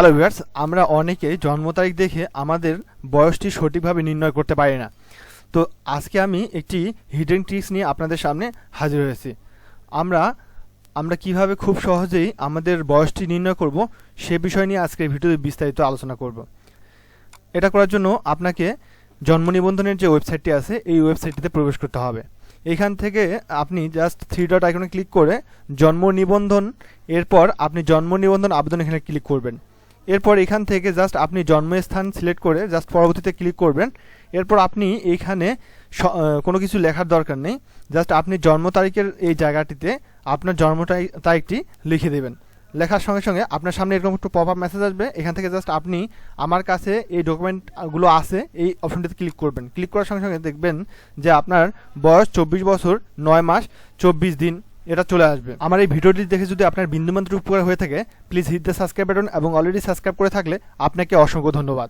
Hello viewers আমরা অনেকে জন্ম তারিখ দেখে আমাদের বয়সটি সঠিকভাবে নির্ণয় করতে পারি না। তো আজকে আমি একটি হিডেন ট্রিক্স নিয়ে আপনাদের সামনে হাজির হয়েছি। আমরা আমরা কীভাবে খুব সহজেই আমাদের বয়সটি নির্ণয় করব সে বিষয় নিয়ে আজকে ভিডিওতে বিস্তারিত আলোচনা করব। এটা করার জন্য আপনাকে জন্ম নিবন্ধনের যে ওয়েবসাইটটি আছে, এই ওয়েবসাইটটিতে প্রবেশ করতে হবে। এখান থেকে আপনি জাস্ট থ্রি ডট আইকনে ক্লিক করে জন্ম নিবন্ধন, এরপর আপনি জন্ম নিবন্ধন আবেদন এখানে ক্লিক করবেন। এরপর এখান থেকে জাস্ট আপনি জন্মস্থান সিলেক্ট করে জাস্ট পরবর্তীতে ক্লিক করবেন। এরপর আপনি এইখানে কোনো কিছু লেখার দরকার নেই। জাস্ট আপনি জন্ম তারিখের এই জায়গাটিতে আপনার জন্ম তারি- তারিখটি লিখে দেবেন। লেখার সঙ্গে সঙ্গে আপনার সামনে এরকম একটু পপ আপ মেসেজ আসবে। এখান থেকে জাস্ট আপনি আমার কাছে এই ডকুমেন্টগুলো আছে, এই অপশনটিতে ক্লিক করবেন। ক্লিক করার সঙ্গে সঙ্গে দেখবেন যে আপনার বয়স চব্বিশ বছর, নয় মাস, চব্বিশ দিন। এটা চলে আসবে। আমার এই ভিডিওটি দেখে যদি আপনার বিন্দুমাত্র উপকার হয়ে থাকে please hit the subscribe button এবং অলরেডি সাবস্ক্রাইব করে থাকলে আপনাকে অসংখ্য ধন্যবাদ।